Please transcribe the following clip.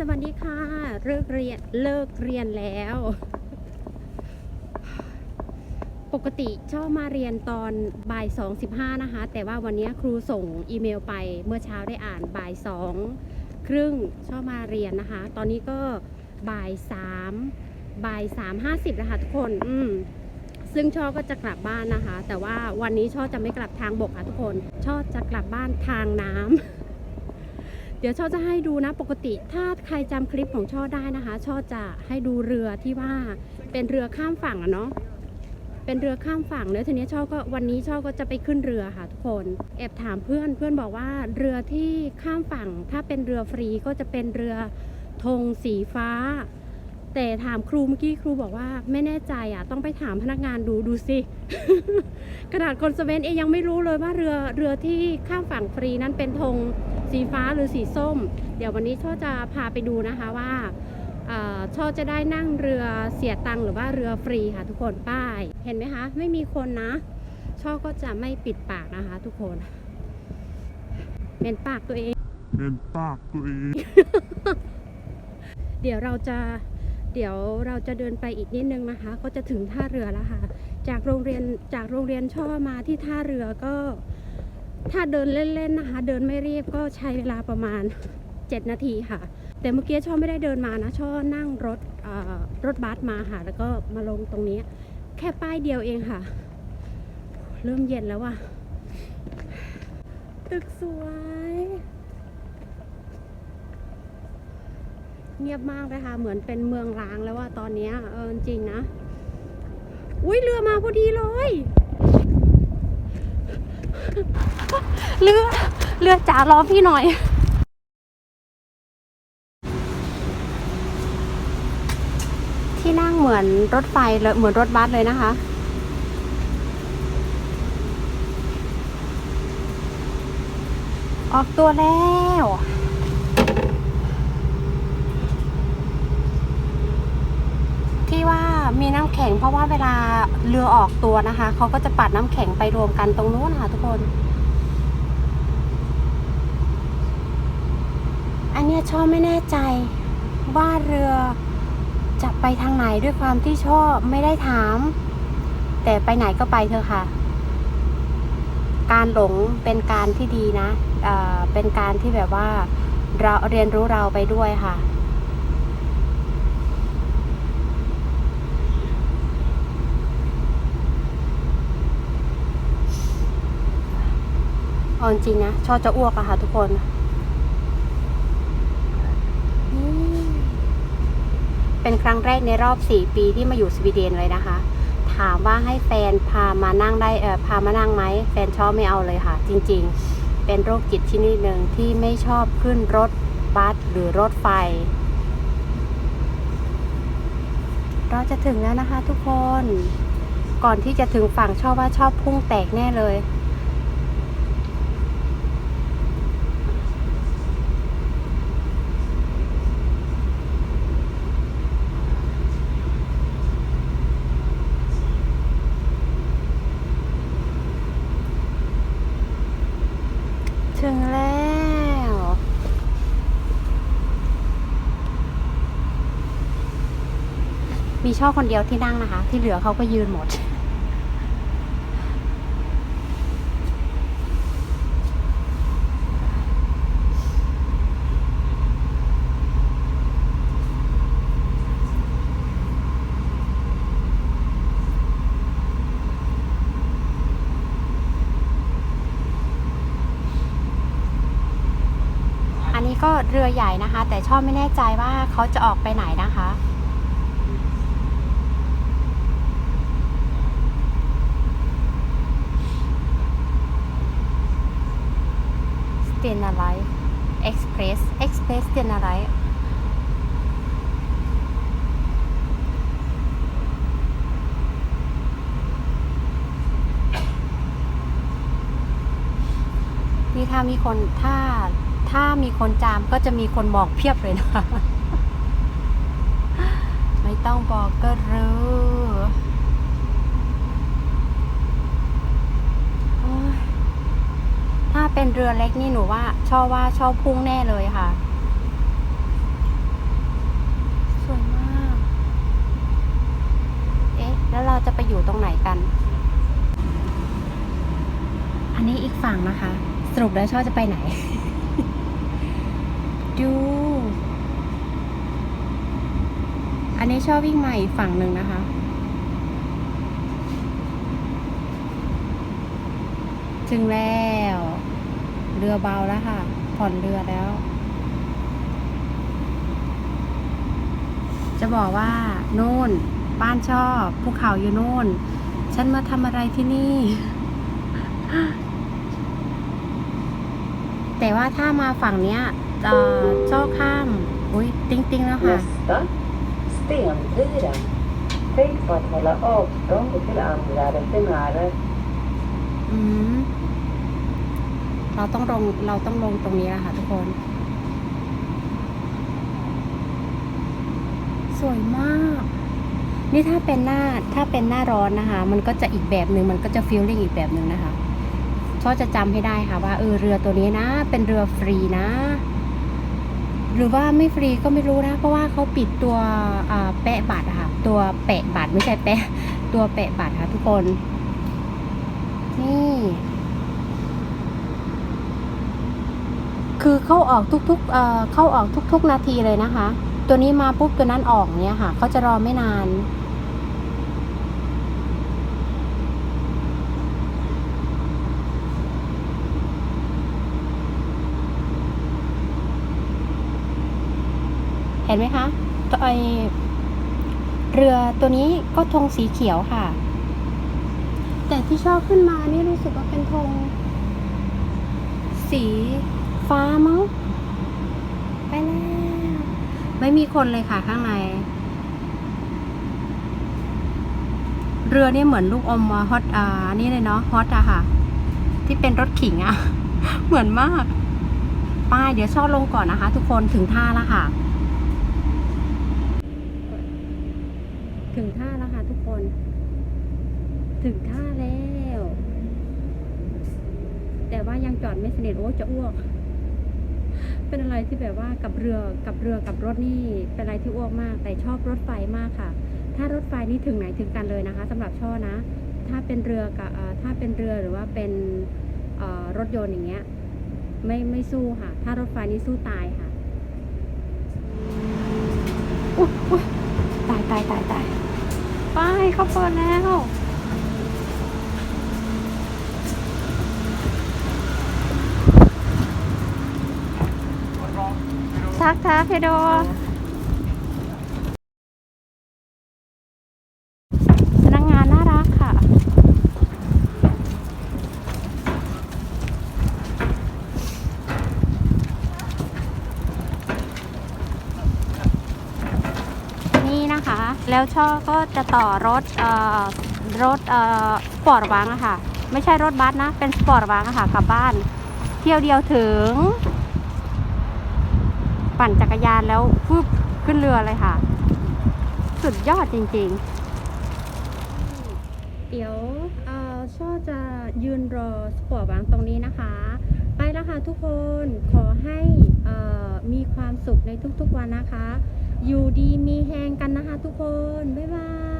สวัสดีค่ะ เลิกเรียนเลิกเรียนแล้ว ปกติชอบมาเรียนตอนบ่าย2 15นะคะ แต่ว่าวันนี้ครูส่งอีเมลไปเมื่อเช้าได้อ่านบ่าย2ครึ่งชอบมาเรียนนะคะ ตอนนี้ก็บ่าย3บ่าย3 50นะคะทุกคนอืมซึ่งช่อก็จะกลับบ้านนะคะ แต่ว่าวันนี้ช่อจะไม่กลับทางบกค่ะทุกคน ช่อจะกลับบ้านทางน้ำเดี๋ยวช่อจะให้ดูนะปกติถ้าใครจำคลิปของช่อได้นะคะช่อจะให้ดูเรือที่ว่าเป็นเรือข้ามฝั่งอะเนาะเป็นเรือข้ามฝั่งเนอะทีนี้ช่อก็วันนี้ช่อก็จะไปขึ้นเรือค่ะทุกคนแอบถามเพื่อนเพื่อนบอกว่าเรือที่ข้ามฝั่ง ถ้าเป็นเรือฟรีก็จะเป็นเรือธงสีฟ้า แต่ถามครูเมื่อกี้ครูบอกว่าไม่แน่ใจอะต้องไปถามพนักงานดูดูสิขนาดคนสเวนเองยังไม่รู้เลยว่าเรือเรือที่ข้ามฝั่งฟรีนั้นเป็นธง สีฟ้าหรือสีส้ม เดี๋ยววันนี้ช่อจะพาไปดูนะคะว่าเอ่อช่อจะได้นั่งเรือเสียตังค์หรือว่าเรือฟรีค่ะทุกคนป้าย เห็นไหมคะ ไม่มีคนนะ ช่อก็จะไม่ปิดปากนะคะทุกคนเป็นปากตัวเองเป็นปากตัวเอง เดี๋ยวเราจะเดี๋ยวเราจะเดินไปอีกนิดนึงนะคะ ก็จะถึงท่าเรือแล้วค่ะ จากโรงเรียนจากโรงเรียนช่อมาที่ท่าเรือก็ ถ้าเดินเล่นๆนะคะ เดินไม่เรียบก็ใช้เวลาประมาณ 7 นาทีค่ะ แต่เมื่อกี้ช่อไม่ได้เดินมานะช่อนั่งรถรถบัสมาค่ะ แล้วก็มาลงตรงนี้ แค่ป้ายเดียวเองค่ะ เริ่มเย็นแล้วว่ะตึกสวย เงียบมากเลยค่ะ เหมือนเป็นเมืองร้างแล้วว่าตอนนี้เออจริงนะ อุ้ยเรือมาพอดีเลย เรือเรือจ๋ารอพี่หน่อย ที่นั่งเหมือนรถไฟเลยเหมือนรถบัสเลยนะคะออกตัวแล้ว ที่ว่ามีน้ำแข็งเพราะว่าเวลาเรือออกตัวนะคะ เขาก็จะปัดน้ำแข็งไปรวมกันตรงนู้นค่ะทุกคน อันเนี้ย ชอบไม่แน่ใจ ว่าเรือจะไปทางไหนด้วยความที่ชอบไม่ได้ถาม แต่ไปไหนก็ไปเถอะค่ะ การหลงเป็นการที่ดีนะเเป็นการที่แบบว่าเราเรียนรู้เราไปด้วยค่ะเอาจริงนะชอบจะอ้วกอะค่ะทุกคนอืม เป็นครั้งแรกในรอบ 4 ปีที่มาอยู่สวีเดนเลยนะคะ ถามว่าให้แฟนพามานั่งได้เออพามานั่งไหมแฟนชอบไม่เอาเลยค่ะ จริงๆ เป็นโรคจิตชนิดหนึ่งที่ไม่ชอบขึ้นรถบัสหรือรถไฟ เราจะถึงแล้วนะคะทุกคน ก่อนที่จะถึงฝั่งชอบว่าชอบพุ่งแตกแน่เลย ถึงแล้ว มี ช่อคนเดียวที่นั่งนะคะ ที่เหลือเขาก็ยืนหมด อันนี้ก็เรือใหญ่นะคะ แต่ชอบไม่แน่ใจว่าเขาจะออกไปไหนนะคะ เตนอะไรเอ็กซ์เพรสเอ็กซ์เพรสสเนอะไร นี่ถ้ามีคนถ้าถ้ามีคนจามก็จะมีคนมองเพียบเลยนะ ไม่ต้องบอกก็รู้ ถ้าเป็นเรือเล็กนี่หนูว่า ชอบว่าชอบพุ่งแน่เลยค่ะ สวยมาก เอ๊ะ แล้วเราจะไปอยู่ตรงไหนกัน อันนี้อีกฝั่งนะคะ สรุปแล้วชอบจะไปไหน ดู อันนี้ชอบวิ่งใหม่ฝั่งหนึ่งนะคะึงแล้ว เรือเบาแล้วค่ะ ผ่อนเรือแล้ว จะบอกว่าโน่น บ้านชอบภูเขาอยู่โน่น ฉันมาทำอะไรที่นี่ แต่ว่าถ้ามาฝั่งเนี้ยจะช่อข้าม อุ้ยติ้งติ้งแล้วค่ะ Nästa. Stenpiren. Tänk på att hålla avstånd till andra resenärer. อืม เราต้องลงเราต้องลงตรงนี้แล้วค่ะทุกคน สวยมาก นี่ถ้าเป็นหน้าถ้าเป็นหน้าร้อนนะคะ มันก็จะอีกแบบหนึ่งมันก็จะฟีลลิ่งอีกแบบหนึ่งนะคะชอบจะจำให้ได้ค่ะว่าเออเรือตัวนี้นะ เป็นเรือฟรีนะ หรือว่าไม่ฟรีก็ไม่รู้นะ เพราะว่าเขาปิดตัวแปะบัตรค่ะ ตัวแปะบัตรไม่ใช่แปะตัวแปะบัตรค่ะทุกคน นี่ คือเข้าออกทุกๆเอ่อเข้าออกทุก ๆ นาทีเลยนะคะ ตัวนี้มาปุ๊บตัวนั้นออกเนี่ยค่ะเขาจะรอไม่นานเห็นไหมคะตัวไอเรือตัวนี้ก็ธงสีเขียวค่ะ แต่ที่ชอบขึ้นมานี่รู้สึกว่าเป็นธงสี ฟ้ามั้งไปแล้วไม่มีคนเลยค่ะข้างใน เรือนี่เหมือนลูกอมมาฮอตอ่านี่เลยเนาะฮอตอะค่ะ ที่เป็นรถขิงอะเหมือนมากป้ายเดี๋ยวชอบลงก่อนนะคะ ทุกคนถึงท่าแล้วค่ะ ถึงท่าแล้วค่ะ ทุกคน ถึงท่าแล้ว แต่ว่ายังจอดไม่สนิทโอ้จะอ้วก เป็นอะไรที่แบบว่ากับเรือกับเรือกับรถนี่เป็นอะไรที่อ้วกมาก แต่ชอบรถไฟมากค่ะ ถ้ารถไฟนี่ถึงไหนถึงกันเลยนะคะสำหรับช่อนะ ถ้าเป็นเรือกับถ้าเป็นเรือหรือว่าเป็นรถยนต์อย่างเงี้ยไม่ไม่สู้ค่ะ ถ้ารถไฟนี่สู้ตายค่ะอุ๊ยตายตายตายตายไปเข้าเปิดแล้ว ทักทักให้ดูพนักงานน่ารักค่ะ นี่นะคะ แล้วช่อก็จะต่อรถเอ่อรถเอ่อสปอร์ตวังอะค่ะ ไม่ใช่รถบัสนะ เป็นสปอร์ตวังอะค่ะกลับบ้าน เที่ยวเดียวถึง ปั่นจักรยานแล้วฟืบขึ้นเรือเลยค่ะ สุดยอดจริงๆ เดี๋ยวเอ่อช่อจะยืนรอสปอร์ตวางตรงนี้นะคะ ไปแล้วค่ะทุกคนขอให้เอ่อมีความสุขในทุกๆวันนะคะ อยู่ดีมีแหงกันนะคะทุกคน บ๊ายบาย